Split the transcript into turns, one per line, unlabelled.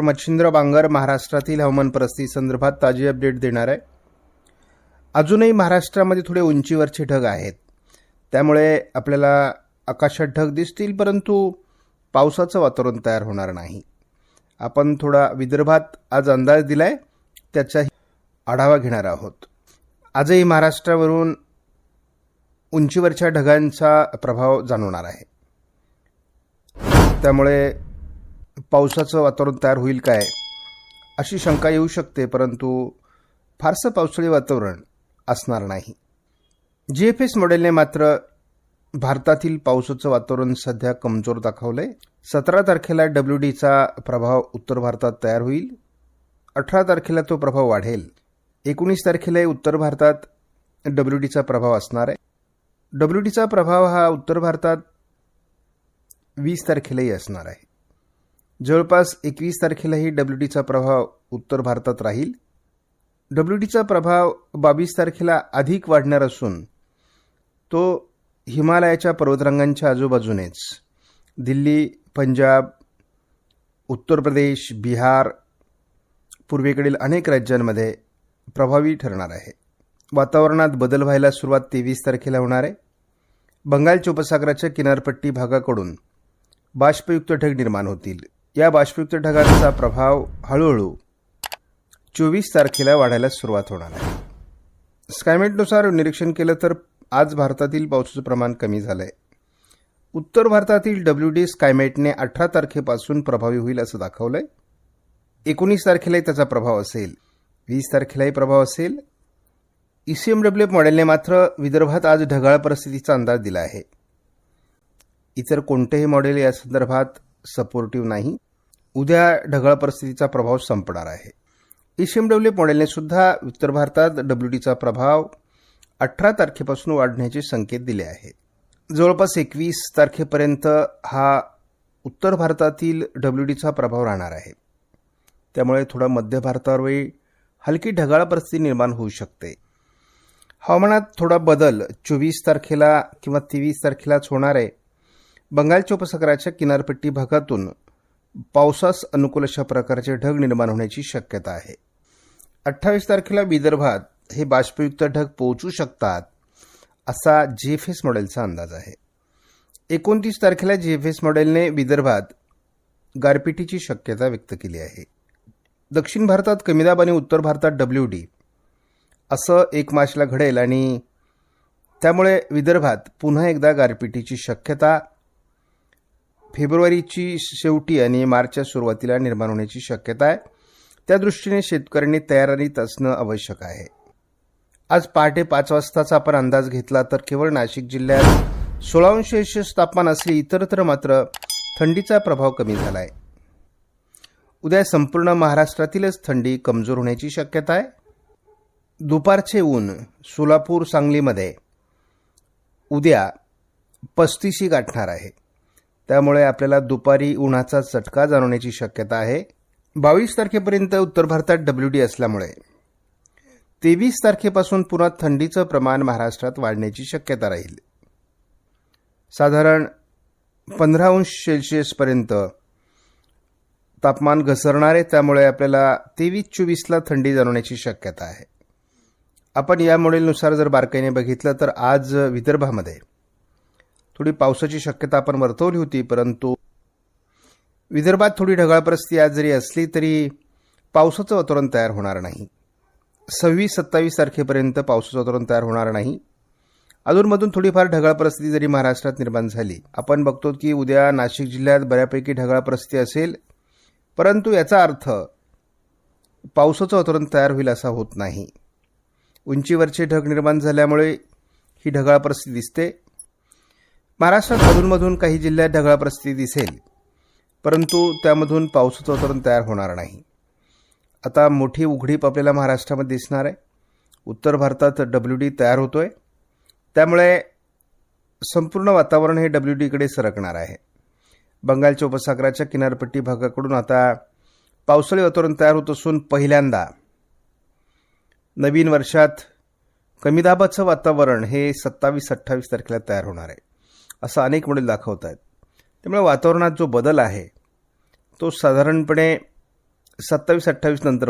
Doctor Machhindra Bangar महाराष्ट्रातील हवामान परिस्थिती संदर्भात ताजी अपडेट देणार आहे. अजूनही महाराष्ट्रामध्ये थोडे उंचीवरचे ढग आहेत. त्यामुळे आपल्याला आकाशात ढग दिसतील परंतु पावसाचं वातावरण तयार होणार नाही. आपण थोडा विदर्भात आज अंदाज दिलाय त्याचाही आढावा घेणार आहोत. आजही महाराष्ट्रावरून उंचीवरच्या ढगांचा प्रभाव जाणवणार आहे. त्यामुळे पावसाचं वातावरण तयार होईल काय? अशी शंका येऊ शकते परंतु फारसं पावसाळी वातावरण असणार नाही. जी एफ एस मॉडेलने मात्र भारतातील पावसाचं वातावरण सध्या कमजोर दाखवलंय. सतरा तारखेला डब्ल्यू डीचा प्रभाव उत्तर भारतात तयार होईल. अठरा तारखेला तो प्रभाव वाढेल. एकोणीस तारखेला उत्तर भारतात डब्ल्यू डीचा प्रभाव असणार आहे. डब्ल्यू डीचा प्रभाव हा उत्तर भारतात वीस तारखेलाही असणार आहे. जवळपास एकवीस तारखेलाही डब्ल्यू डीचा प्रभाव उत्तर भारतात राहील. डब्ल्यू डीचा प्रभाव बावीस तारखेला अधिक वाढणार असून तो हिमालयाच्या पर्वतरांगांच्या आजूबाजूनेच. दिल्ली पंजाब उत्तर प्रदेश बिहार पूर्वेकडील अनेक राज्यांमध्ये प्रभावी ठरणार आहे. वातावरणात बदल व्हायला सुरुवात तेवीस तारखेला होणार आहे. बंगालच्या उपसागराच्या किनारपट्टी भागाकडून बाष्पयुक्त ढग निर्माण होतील. या बाष्पयुक्त ढगांचा प्रभाव हळूहळू चोवीस तारखेला वाढायला सुरुवात होणार आहे. स्कायमेटनुसार निरीक्षण केलं तर आज भारतातील पावसाचं प्रमाण कमी झालं आहे उत्तर भारतातील डब्ल्यू डी स्कायमेटने अठरा तारखेपासून प्रभावी होईल असं दाखवलं आहे एकोणीस तारखेलाही त्याचा प्रभाव असेल. वीस तारखेलाही प्रभाव असेल. E C M W F मॉडेलने मात्र विदर्भात आज ढगाळ परिस्थितीचा अंदाज दिला आहे. इतर कोणतेही मॉडेल या संदर्भात सपोर्टिव्ह नाही. उद्या ढगाळ परिस्थितीचा प्रभाव संपणार आहे. E ईसीएमडब्ल्यू मॉडेलने सुद्धा उत्तर भारतात डब्ल्यू डीचा प्रभाव अठरा तारखेपासून वाढण्याचे संकेत दिले आहेत जवळपास एकवीस तारखेपर्यंत हा उत्तर भारतातील डब्ल्यू डीचा प्रभाव राहणार आहे. त्यामुळे थोडा मध्य भारतावरही हलकी ढगाळ परिस्थिती निर्माण होऊ शकते. हवामानात थोडा बदल चोवीस तारखेला किंवा तेवीस तारखेलाच होणार आहे. बंगालच्या उपसागराच्या किनारपट्टी भागातून पावसास अनुकूल अशा प्रकारचे ढग निर्माण होण्याची शक्यता आहे. अठ्ठावीस तारखेला विदर्भात हे बाष्पयुक्त ढग पोहोचू शकतात असा जी एफ एस मॉडेलचा अंदाज आहे. एकोणतीस तारखेला जी एफ एस मॉडेलने विदर्भात गारपिटीची शक्यता व्यक्त केली आहे. दक्षिण भारतात कमी दाब आणि उत्तर भारतात डब्ल्यू डी असं एक मार्चला घडेल आणि त्यामुळे विदर्भात पुन्हा एकदा गारपिटीची शक्यता फेब्रुवारीची शेवटी आणि मार्चच्या सुरुवातीला निर्माण होण्याची शक्यता आहे. त्या दृष्टीने शेतकऱ्यांनी तयारीत असणं आवश्यक आहे. आज पहाटे पाच वाजताचा आपण अंदाज घेतला तर केवळ नाशिक जिल्ह्यात सोळा अंश सेल्सिअस तापमान असले इतरत्र मात्र थंडीचा प्रभाव कमी झाला आहे उद्या संपूर्ण महाराष्ट्रातीलच थंडी कमजोर होण्याची शक्यता आहे. दुपारचे ऊन सोलापूर सांगलीमध्ये उद्या पस्तीशी गाठणार आहे. त्यामुळे आपल्याला दुपारी उन्हाचा चटका जाणवण्याची शक्यता आहे. बावीस तारखेपर्यंत उत्तर भारतात डब्ल्यू डी असल्यामुळे. तेवीस तारखेपासून पुन्हा थंडीचं प्रमाण महाराष्ट्रात वाढण्याची शक्यता राहील. साधारण पंधरा अंश सेल्सिअसपर्यंत तापमान घसरणार आहे त्यामुळे आपल्याला तेवीस चोवीसला थंडी जाणवण्याची शक्यता आहे. आपण या मॉडेलनुसार जर बारकाईने बघितलं तर आज विदर्भामध्ये थोडी पावसाची शक्यता आपण वर्तवली होती परंतु विदर्भात थोडी ढगाळ परिस्थिती आज जरी असली तरी पावसाचं वातावरण तयार होणार नाही. सव्वीस सत्तावीस तारखेपर्यंत पावसाचं वातावरण तयार होणार नाही. अधूनमधून थोडीफार ढगाळ परिस्थिती जरी महाराष्ट्रात निर्माण झाली आपण बघतो की उद्या नाशिक जिल्ह्यात बऱ्यापैकी ढगाळ परिस्थिती असेल परंतु याचा अर्थ पावसाचं वातावरण तयार होईल असा होत नाही. उंचीवरचे ढग निर्माण झाल्यामुळे ही ढगाळ परिस्थिती दिसते. महाराष्ट्रात अधूनमधून काही जिल्ह्यात ढगाळ परिस्थिती दिसेल परंतु त्यामधून पावसाचं वातावरण तयार होणार नाही. आता मोठी उघडीप आपल्याला महाराष्ट्रामध्ये दिसणार आहे. उत्तर भारतात डब्ल्यू डी तयार होतोय. त्यामुळे संपूर्ण वातावरण हे डब्ल्यू डीकडे सरकणार आहे. बंगालच्या उपसागराच्या किनारपट्टी भागाकडून आता पावसाळी वातावरण तयार होत असून पहिल्यांदा नवीन वर्षात कमी दाबाचं वातावरण हे सत्तावीस अठ्ठावीस तारखेला तयार होणार आहे. असं अनेक मॉडेल दाखवत आहेत. त्यामुळे वातावरणात जो बदल आहे तो साधारणपणे सत्तावीस अठ्ठावीस नंतर होतो.